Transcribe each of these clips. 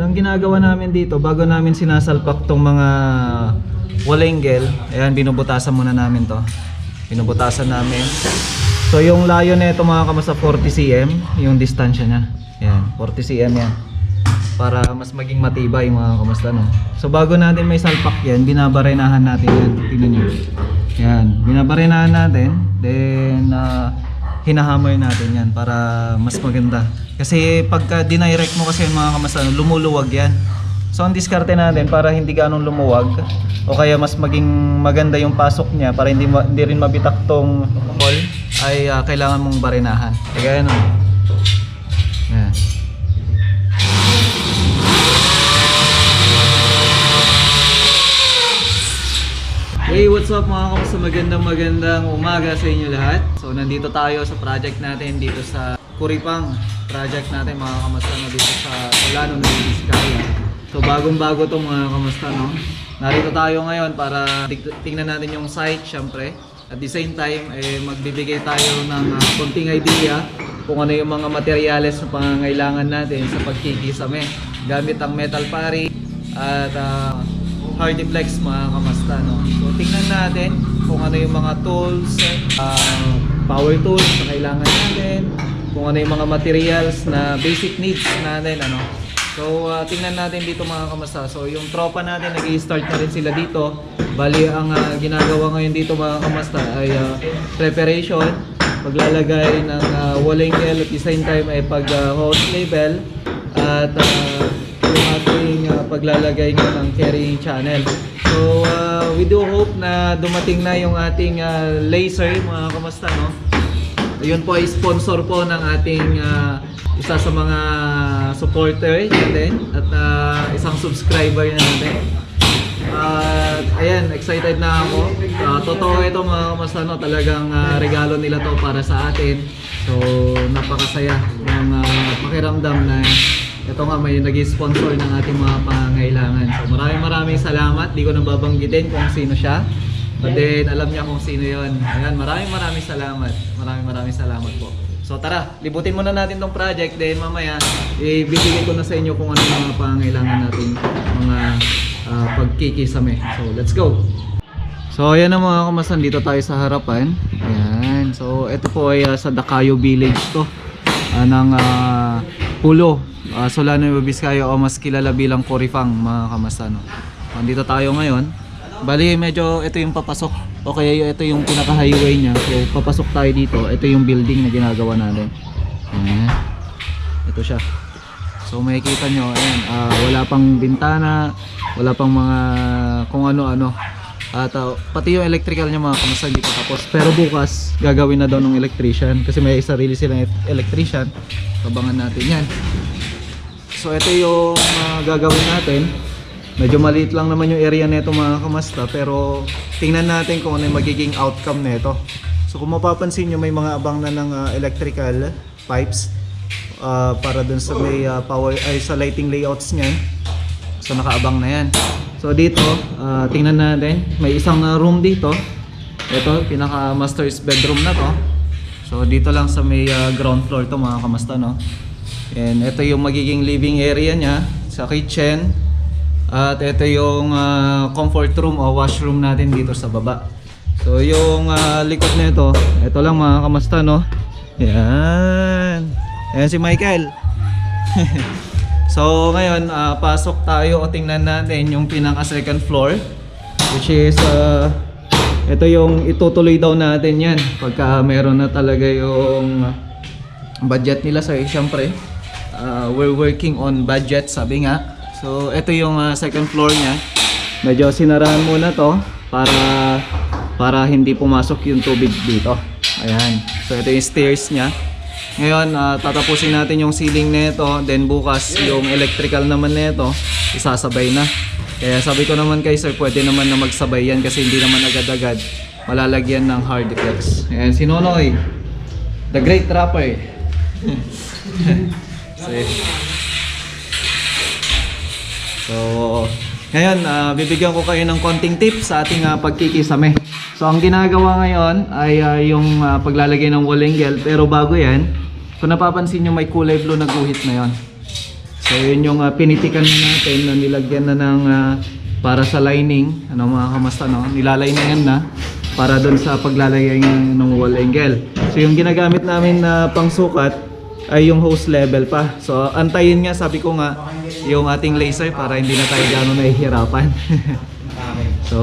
Ang ginagawa namin dito, bago namin sinasalpak tong mga walenggel, ayan, binubutasan muna namin to. Binubutasan namin. So yung layo nito mga kamasa 40 cm, yung distansya niya. Ayan, 40 cm yan. Para mas maging matibay mga kamusta no. So bago natin may salpak yan, binabarenahan natin yan. Tingnan niyo. Yan, binabarenahan natin. Then ah, hinahammer natin yan para mas maganda. Kasi pagka dinirect mo kasi yung mga kamasa, lumuluwag yan. So ang diskarte natin para hindi ganong lumuwag o kaya mas maging maganda yung pasok niya para hindi hindi rin mabitak tong ball ay ah, kailangan mong barenahan. Kaya ano. Hey, what's up mga kamusta? Magandang magandang umaga sa inyo lahat. So, nandito tayo sa project natin dito sa Kuripang. Project natin mga kamusta no, dito sa Solano, Nueva Vizcaya. So, bagong-bago to mga kamusta no. Narito tayo ngayon para tingnan natin yung site syempre. At the same time, eh, magbibigay tayo ng ah, konting idea kung ano yung mga materyales na pangangailangan natin sa pagkikisame. Gamit ang metal pari at ah, Hardiplex mga kamasta no. So tingnan natin kung ano yung mga tools, ah, power tools na kailangan natin, kung ano yung mga materials na basic needs natin ano. So ah, tingnan natin dito mga kamasta. So yung tropa natin nag-i-start na rin sila dito. Bali ang ah, ginagawa ngayon dito mga kamasta ay ah, preparation, paglalagay ng uh, walengkel at the same time ay pag ah, hose label at uh, paglalagay nga ng carrying channel. So, uh, we do hope na dumating na yung ating uh, laser, mga kamusta, no? Yun po ay sponsor po ng ating uh, isa sa mga supporter natin at uh, isang subscriber natin. At ayan, excited na ako. Uh, totoo ito mga kamusta, no? Talagang uh, regalo nila to para sa atin. So, napakasaya ng uh, pakiramdam na ito nga may nag-sponsor ng ating mga pangangailangan. So maraming maraming salamat. Di ko nang babanggitin kung sino siya. But then alam niya kung sino yon. Ayan, maraming maraming salamat. Maraming maraming salamat po. So tara, libutin muna natin tong project. Then mamaya, ibibigay ko na sa inyo kung ano mga pangangailangan natin mga ah, pagkikisame. So let's go! So ayan na mga kamasan, dito tayo sa harapan. Ayan. So ito po ay ah, sa Dakayo Village to. Ah, ng ah, Pulo. Uh, Solano Nueva Vizcaya o mas kilala bilang Corifang mga kamasan. No? Nandito tayo ngayon. Bali medyo ito yung papasok. O kaya y- ito yung pinaka-highway niya. So papasok tayo dito. Ito yung building na ginagawa natin. Ayan. Ito siya. So makikita nyo, ayan, ah, wala pang bintana, wala pang mga kung ano-ano. At ah, pati yung electrical niya mga kamusta hindi pa tapos. Pero bukas gagawin na daw ng electrician kasi may sarili silang e- electrician. Abangan natin yan. So ito yung ah, gagawin natin. Medyo maliit lang naman yung area nito mga kamasta pero tingnan natin kung ano yung magiging outcome nito. So kung mapapansin nyo may mga abang na ng ah, electrical pipes ah, para dun sa may ah, power ay sa lighting layouts niyan. So nakaabang na yan. So dito, ah, tingnan natin, may isang ah, room dito. Ito, pinaka master's bedroom na to. So dito lang sa may ah, ground floor to mga kamasta no. And ito yung magiging living area niya sa kitchen. At ito yung ah, comfort room o washroom natin dito sa baba. So yung ah, likod nito, ito lang mga kamasta no. Yan. Ayan si Michael. so ngayon, ah, pasok tayo o tingnan natin yung pinaka second floor. Which is, ah, ito yung itutuloy daw natin yan. Pagka meron na talaga yung budget nila sa syempre. ah, we're working on budget sabi nga. So ito yung ah, second floor niya. Medyo sinarahan muna to para para hindi pumasok yung tubig dito. Ayan. So ito yung stairs niya. Ngayon, ah, tatapusin natin yung ceiling nito, then bukas yung electrical naman nito, isasabay na. Kaya sabi ko naman kay sir, pwede naman na magsabay yan kasi hindi naman agad-agad malalagyan ng hard deflex. Ayan, si Nonoy, the great rapper. so, ngayon, ah, bibigyan ko kayo ng konting tips sa ating ah, pagkikisame. So, ang ginagawa ngayon ay ah, yung ah, paglalagay ng walenggel. Pero bago yan, kung napapansin nyo may kulay blue na guhit na yon. So, yun yung uh, pinitikan na natin na nilagyan na ng ah, para sa lining, ano mga kamasta no, nilaliningan na para doon sa paglalagay ng ng wall angle. So yung ginagamit namin na pangsukat ay yung hose level pa. So antayin nga sabi ko nga yung ating laser para hindi na tayo gano'n nahihirapan. so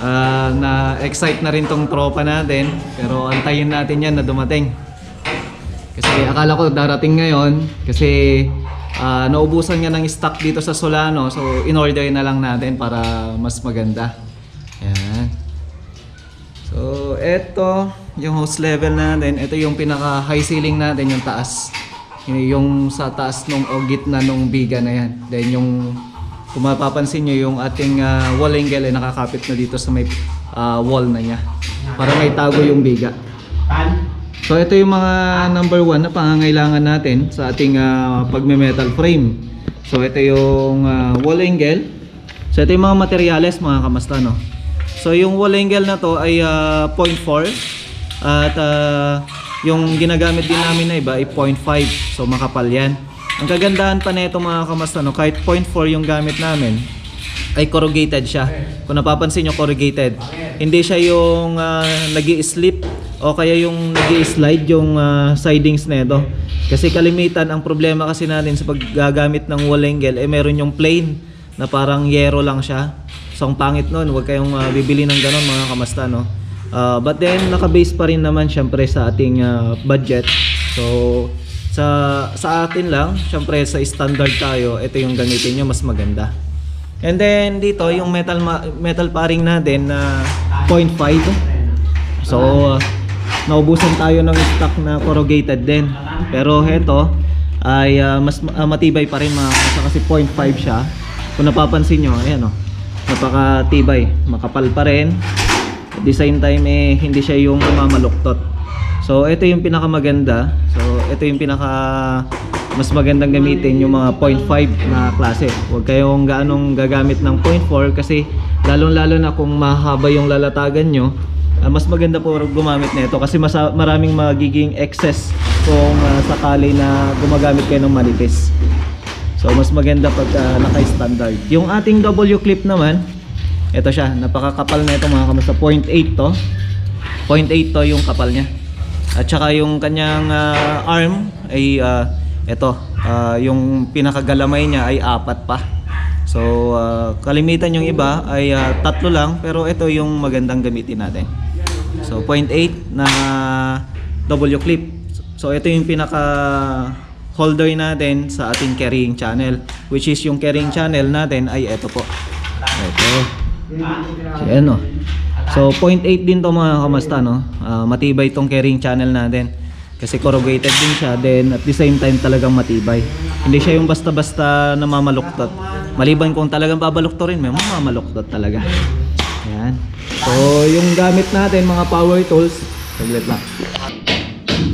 ah, na-excite na rin tong tropa natin pero antayin natin yan na dumating. Kasi akala ko darating ngayon kasi ah, naubusan nga ng stock dito sa Solano so in-order na lang natin para mas maganda. Yan. So eto yung host level natin, ito yung pinaka high ceiling natin yung taas. Yun Yung sa taas nung o gitna nung biga na yan. Then yung kung mapapansin nyo yung ating ah, wall angle ay nakakapit na dito sa may ah, wall na niya. Para may tago yung biga. So ito yung mga number one na pangangailangan natin sa ating ah, pagme-metal frame. So ito yung ah, wall angle. So ito yung mga materyales mga kamasta no. So yung wall angle na to ay ah, 0.4 at ah, yung ginagamit din namin na iba ay 0.5. So makapal yan. Ang kagandahan pa nito mga kamasta no, kahit 0.4 yung gamit namin, ay corrugated siya. Kung napapansin nyo, corrugated. Hindi siya yung uh, nag slip o kaya yung nag slide yung ah, sidings nito. Kasi kalimitan, ang problema kasi natin sa paggagamit ng wall angle, eh meron yung plain na parang yero lang siya. So ang pangit nun, huwag kayong ah, bibili ng ganon mga kamasta. No? Ah, but then, naka-base pa rin naman syempre sa ating ah, budget. So, sa sa atin lang, syempre sa standard tayo, ito yung gamitin nyo, mas maganda. And then dito yung metal metal paring natin na 0.5. So uh, naubusan tayo ng stock na corrugated din. Pero heto ay uh, mas uh, matibay pa rin mga kasi 0.5 siya. Kung napapansin nyo, ayan oh. Napakatibay, makapal pa rin. At the time eh hindi siya yung mamaluktot. So ito yung pinakamaganda. So ito yung pinaka mas magandang gamitin yung mga 0.5 na klase. Huwag kayong gaanong gagamit ng 0.4 kasi lalong-lalo na kung mahaba yung lalatagan nyo, ah, mas maganda po gumamit nito kasi mas, maraming magiging excess kung ah, sakali na gumagamit kayo ng manipis. So mas maganda pag ah, naka-standard. Yung ating W clip naman, ito siya, napakakapal na ito mga kamusta. 0.8 to. 0.8 to yung kapal niya. At saka yung kanyang ah, arm ay ah, ito, ah, yung pinakagalamay niya ay apat pa. So ah, kalimitan yung iba ay ah, tatlo lang pero ito yung magandang gamitin natin. So 0.8 na W clip. So ito yung pinaka holder natin sa ating carrying channel which is yung carrying channel natin ay ito po. Ito. Ayan o. So 0.8 din to mga kamasta no. Ah, matibay tong carrying channel natin. Kasi corrugated din siya then at the same time talagang matibay. Hindi siya yung basta-basta na mamaluktot. Maliban kung talagang babalukto rin, may mamamaluktot talaga. Ayan. So yung gamit natin mga power tools, saglit lang.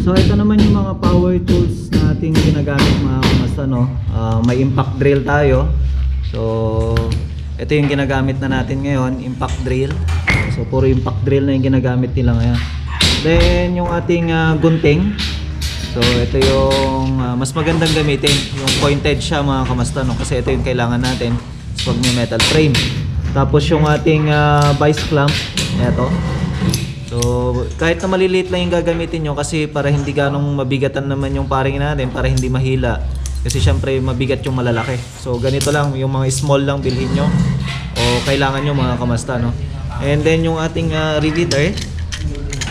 So ito naman yung mga power tools nating ginagamit mga kamasta no. Ah, may impact drill tayo. So ito yung ginagamit na natin ngayon, impact drill. So puro impact drill na yung ginagamit nila ngayon. Then yung ating ah, gunting. So ito yung ah, mas magandang gamitin, yung pointed siya mga kamasta no kasi ito yung kailangan natin sa pag may metal frame. Tapos yung ating ah, vice clamp, ito. So, kahit na maliliit lang yung gagamitin nyo kasi para hindi ganong mabigatan naman yung paring natin, para hindi mahila. Kasi syempre mabigat yung malalaki. So, ganito lang, yung mga small lang bilhin nyo o kailangan nyo mga kamasta, no? And then yung ating ah, riveter,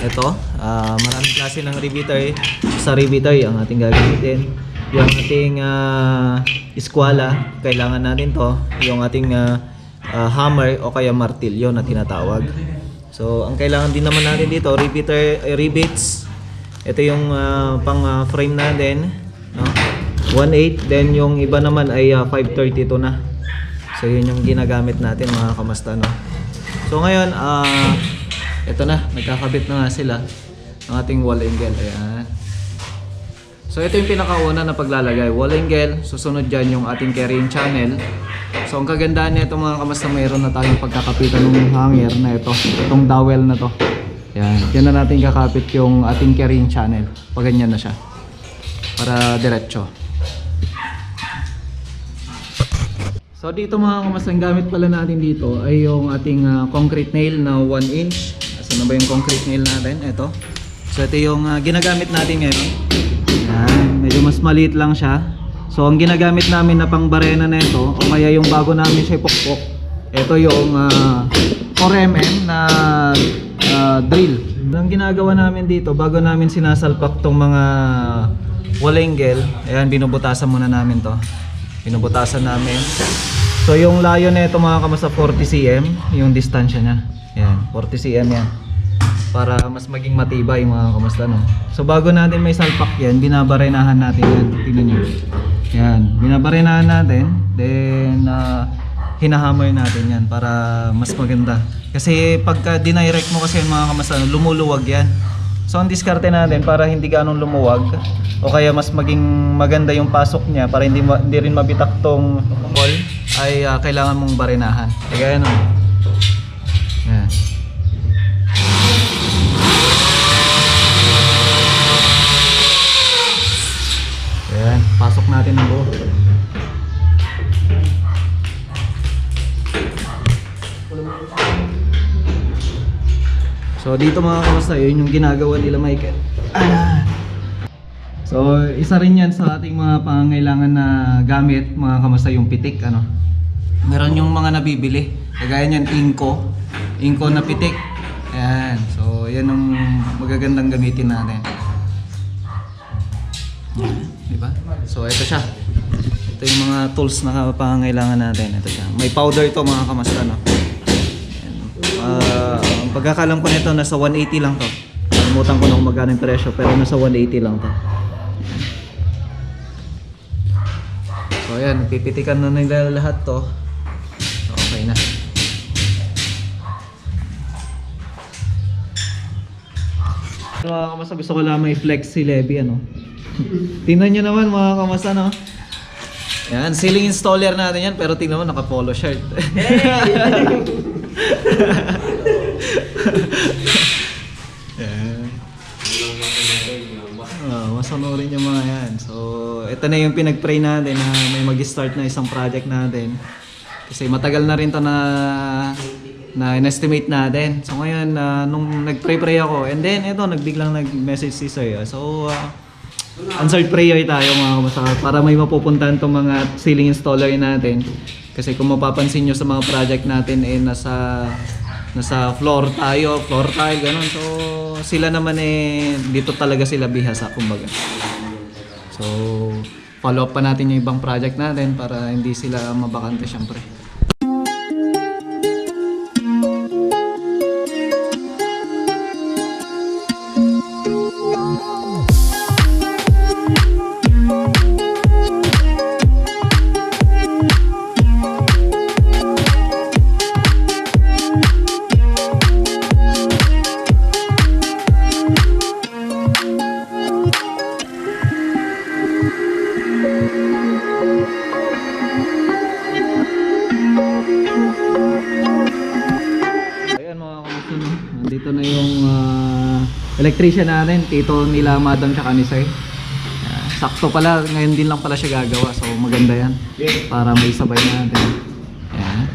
ito, ah, maraming klase ng riveter. Sa riveter, ang ating gagamitin. Yung ating ah, eskwala, kailangan natin to. Yung ating ah, ah, hammer o kaya martilyo na tinatawag. So, ang kailangan din naman natin dito, riveter, eh, rivets. Ito yung ah, pang ah, frame natin, no? 1.8, then yung iba naman ay ah, 532 na. So, yun yung ginagamit natin mga kamasta, no? So, ngayon, ah, ito na, nagkakabit na nga sila ng ating wall angle. Ayan. So, ito yung pinakauna na paglalagay. Wall angle, susunod dyan yung ating carrying channel. So, ang kagandahan nito mga kamasta, mayroon na tayong pagkakapitan ng hanger na ito. Itong dowel na to. Yan. Yan na natin kakapit yung ating carrying channel. Pag ganyan na siya. Para diretso. So dito mga kamas, ang gamit pala natin dito ay yung ating ah, concrete nail na 1 inch. Asan na ba yung concrete nail natin? Ito. So ito yung ah, ginagamit natin ngayon. Yan, medyo mas maliit lang siya. So ang ginagamit namin na pang barena na ito, o kaya yung bago namin siya ipokpok, ito yung ah, 4mm na ah, drill. Ang ginagawa namin dito, bago namin sinasalpak tong mga walenggel, ayan, binubutasan muna namin to. Binubutasan namin. So yung layo na ito mga kamasa 40 cm, yung distansya niya. Yan, 40 cm yan. Para mas maging matibay mga kamusta no. So bago natin may salpak yan, binabarenahan natin yan. Tingnan niyo. Yan, binabarenahan natin. Then ah, hinahammer natin yan para mas maganda. Kasi pagka dinirect mo kasi yung mga kamusta no, lumuluwag yan. So ang diskarte natin para hindi ganong lumuwag o kaya mas maging maganda yung pasok niya para hindi hindi rin mabitak tong wall ay ah, kailangan mong barenahan. Kaya ano. Yan. Yan, pasok natin ng buo. So dito mga kamusta, yun yung ginagawa nila Michael. So isa rin yan sa ating mga pangangailangan na gamit, mga kamusta yung pitik. Ano? Meron yung mga nabibili. Kagaya niyan, inko. Inko na pitik. Ayan. So yan ang magagandang gamitin natin. Yan, Di ba? So ito siya. Ito yung mga tools na pangangailangan natin. Ito siya. May powder ito mga kamasta. No? Ang pagkakalam ko nito nasa 180 lang to. Kalimutan ko na kung magkano yung presyo pero nasa 180 lang to. So ayan, pipitikan na nila lahat to. Okay na. Mga kamasa, gusto ko lang may flex si Levy ano. Tingnan nyo naman mga kamasa no. Yan, ceiling installer natin yan pero tingnan mo naka polo shirt. Yan. Ah, masonorin yung mga yan. So, ito na yung pinag-pray natin na may mag-start na isang project natin. Kasi matagal na rin to na na in-estimate natin. So ngayon, ah, nung nag-pray-pray ako, and then ito, nagbiglang nag-message si Sir. So, ah, answered prayer tayo mga kamasa para may mapupuntahan tong mga ceiling installer natin. Kasi kung mapapansin nyo sa mga project natin, eh, nasa nasa floor tayo, floor tile, ganun. So, sila naman eh, dito talaga sila bihasa, kumbaga. So, follow up pa natin yung ibang project natin para hindi sila mabakante syempre. Electrician natin, tito nila Madam tsaka ni Sir. Ah, sakto pala, ngayon din lang pala siya gagawa. So maganda yan. Para may sabay natin. Ayan.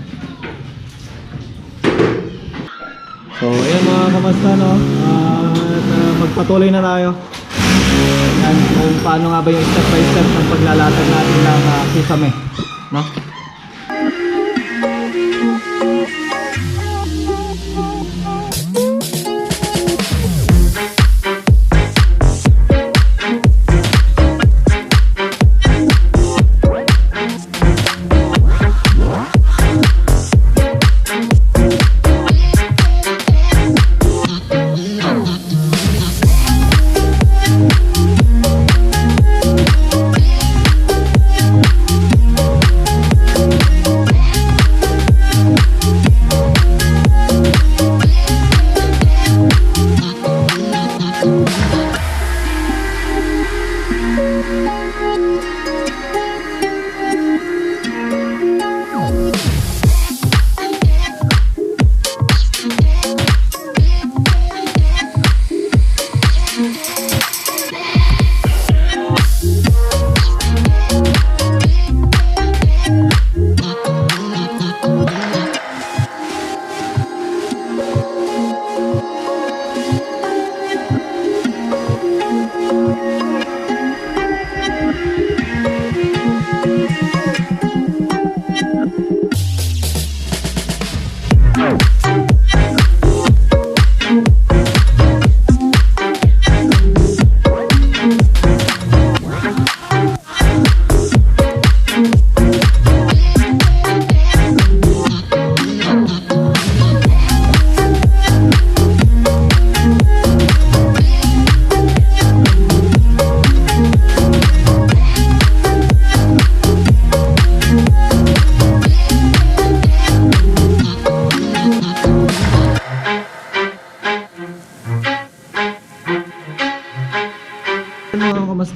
So ayan mga kamusta no. At ah, magpatuloy na tayo. Ayan, kung paano nga ba yung step by step ng paglalatag natin ng uh, kisame. No?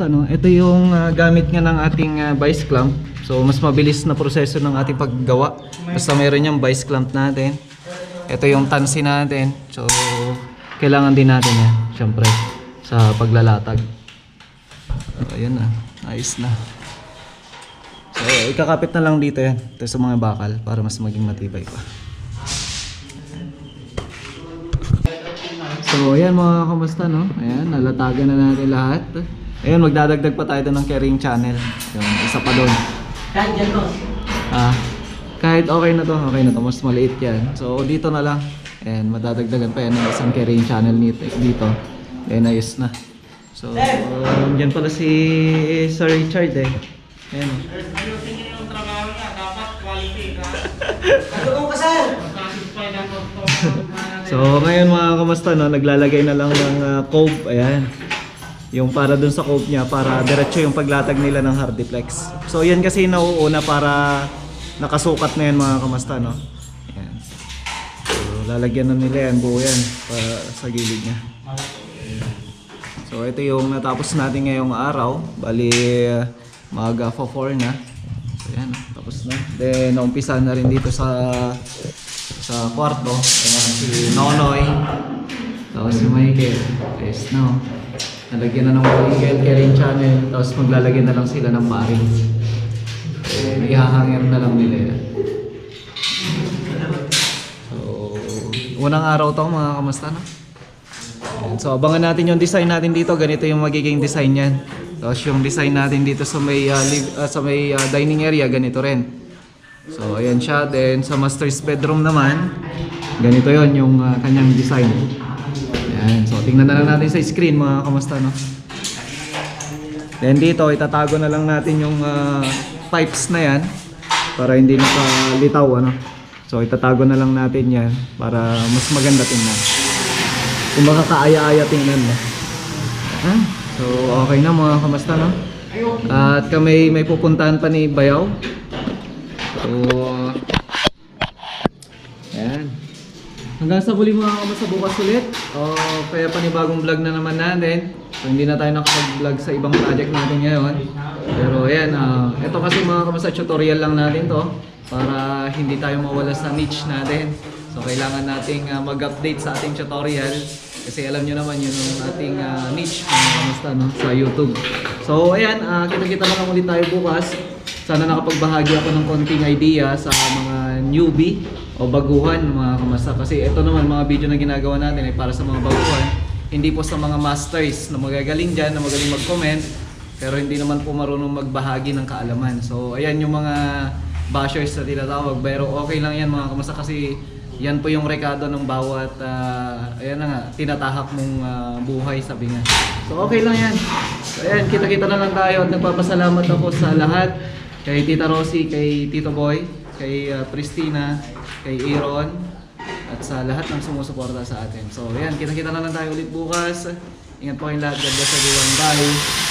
Kamusta no? Ito yung ah, gamit nga ng ating ah, vice clamp. So mas mabilis na proseso ng ating paggawa. Basta meron yung vice clamp natin. Ito yung tansi natin. So kailangan din natin yan, syempre, sa paglalatag. So ayun na, ayos na. So ikakapit na lang dito yan, ito sa mga bakal para mas maging matibay pa. So, ayan mga kamusta no? Ayan, nalatagan na natin lahat. Ayan, magdadagdag pa tayo doon ng carrying channel. Yung isa pa doon. Kahit dyan, boss. Ah, kahit okay na to, okay na to. Mas maliit yan. So, dito na lang. Ayan, madadagdagan pa yan ng isang carrying channel dito. Ayan, ayos na. So, um, dyan pala si Sir Richard eh. Ayan. Ayusin niyo yung trabaho niya, dapat quality ka. Ano ka, sir? So ngayon mga kamusta no, naglalagay na lang ng uh, cove, ayan. Yung para dun sa cove niya para diretso yung paglatag nila ng hardiplex. So yan kasi nauuna para nakasukat na yan mga kamusta no. Ayan. So lalagyan na nila yan, buo yan para sa gilid niya. So ito yung natapos natin ngayong araw. Bali uh, maaga for 4 na. So yan, tapos na. Then naumpisa na rin dito sa sa kwarto. Ayan, si Nonoy. Tapos si Michael. Yes, no. Nalagyan na ng Michael carrying channel. Tapos maglalagyan na lang sila ng paring. Eh, ihahangin na lang nila yan. So, unang araw to mga kamusta? Ayan, So abangan natin yung design natin dito. Ganito yung magiging design niyan. Tapos yung design natin dito sa may ah, liv- ah, sa may ah, dining area ganito rin. So ayan siya. Then sa master's bedroom naman, ganito yon yung ah, kanyang design. Ayan. So tingnan na lang natin sa screen mga kamusta no. Then dito itatago na lang natin yung ah, pipes na yan para hindi nakalitaw ano. So itatago na lang natin yan para mas maganda tingnan. Kung baka kaaya-aya tingnan mo. Ah, so okay na mga kamusta no? At kami may pupuntahan pa ni Bayaw. So, ayan. Hanggang sa muli mga kamusta bukas ulit. O kaya panibagong vlog na naman natin. So hindi na tayo nakapag-vlog sa ibang project natin ngayon. Pero ayan, ah, ito kasi mga kamusta tutorial lang natin to para hindi tayo mawala sa niche natin. So kailangan nating ah, mag-update sa ating tutorial kasi alam nyo naman yun yung ating ah, niche mga kamusta no, sa YouTube. So ayan, ah, kita-kita lang ulit tayo bukas. Sana nakapagbahagi ako ng konting idea sa mga newbie o baguhan mga kamusta. Kasi ito naman mga video na ginagawa natin ay para sa mga baguhan. Hindi po sa mga masters na magagaling dyan, na magaling mag-comment. Pero hindi naman po marunong magbahagi ng kaalaman. So ayan yung mga bashers na tinatawag. Pero okay lang yan mga kamusta kasi yan po yung rekado ng bawat ah, ayan na nga, tinatahak mong ah, buhay sabi nga. So okay lang yan. So ayan, kita-kita na lang tayo at nagpapasalamat ako sa lahat. Kay Tita Rosie, kay Tito Boy, kay ah, Christina, kay Aaron, at sa lahat ng sumusuporta sa atin. So ayan, kita-kita na lang tayo ulit bukas. Ingat po kayong lahat. God bless everyone. Bye!